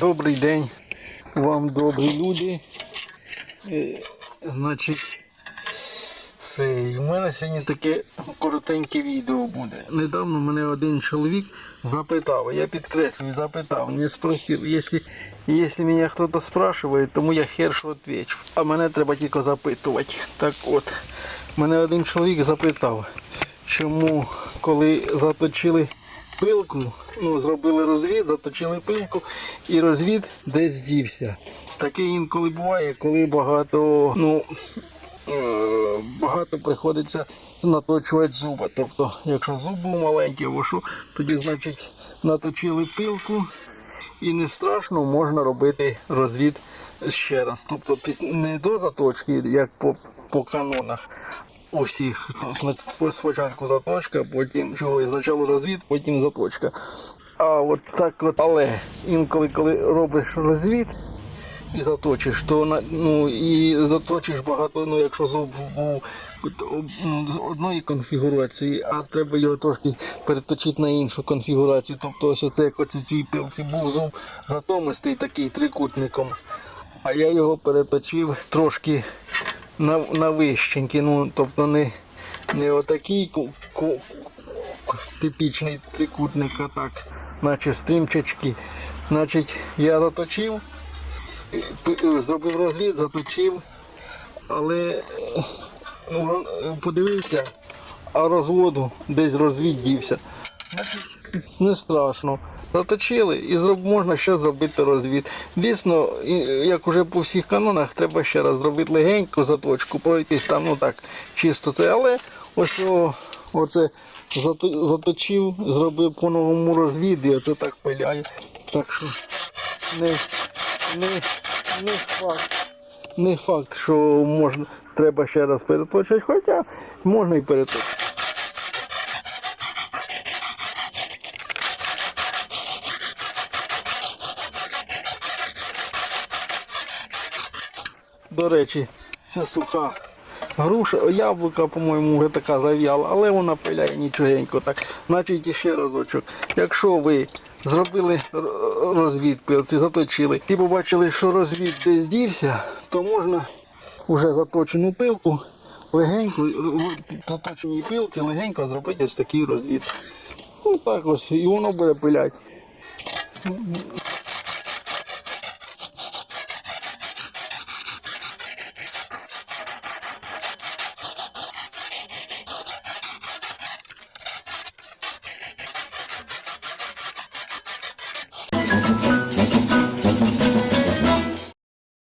Добрий день вам, добрі люди. Е, Значить, це, у мене сьогодні таке коротеньке відео буде. Недавно мене один чоловік запитав, я підкреслюю, запитав, не спросив, якщо, мене хтось спрашиває, тому я хер що відповідь. А мене треба тільки запитувати. Так от, мене один чоловік запитав, чому коли заточили пилку, ну, зробили розвід, заточили пилку і розвід десь дівся. Таке інколи буває, коли багато, ну, е, багато приходиться наточувати зуба. Тобто, якщо зуб був маленький або тоді, значить, наточили пилку і не страшно, можна робити розвід ще раз. Тобто не до заточки, як по, по канонах. Усіх спочатку заточка, потім чогось спочатку розвід, потім заточка. А от так от, але інколи, коли робиш розвід і заточиш, то ну і заточиш багато, ну якщо зуб був ну, з одної конфігурації, а треба його трошки переточити на іншу конфігурацію. Тобто ось оце як оці цій пилці був зуб затомистий такий трикутником. А я його переточив трошки на, на вищенький, ну тобто не, не отакий ку, ку, типічний трикутник, а так, наче стрімчачки. Значить, я заточив, е, зробив розвід, заточив, але ну, подивився, а розводу десь розвід дівся. Не страшно. Заточили і можна ще зробити розвід. Дійсно, як уже по всіх канонах, треба ще раз зробити легеньку заточку, пройтись там, ну так, чисто це. Але ось о, оце заточив, зробив по новому розвід і оце так пиляє. Так що не, не, не факт. Не факт, що можна, треба ще раз переточити, хоча можна і переточити. До речі, це суха груша, яблука, по-моєму, вже така зав'яла, але вона пиляє нічогенько так. Значить, ще разочок. Якщо ви зробили р- розвід пилці, заточили і побачили, що розвід десь дівся, то можна вже заточену пилку легенько, в заточеній пилці легенько зробити ось такий розвід. Ну так ось, і воно буде пиляти.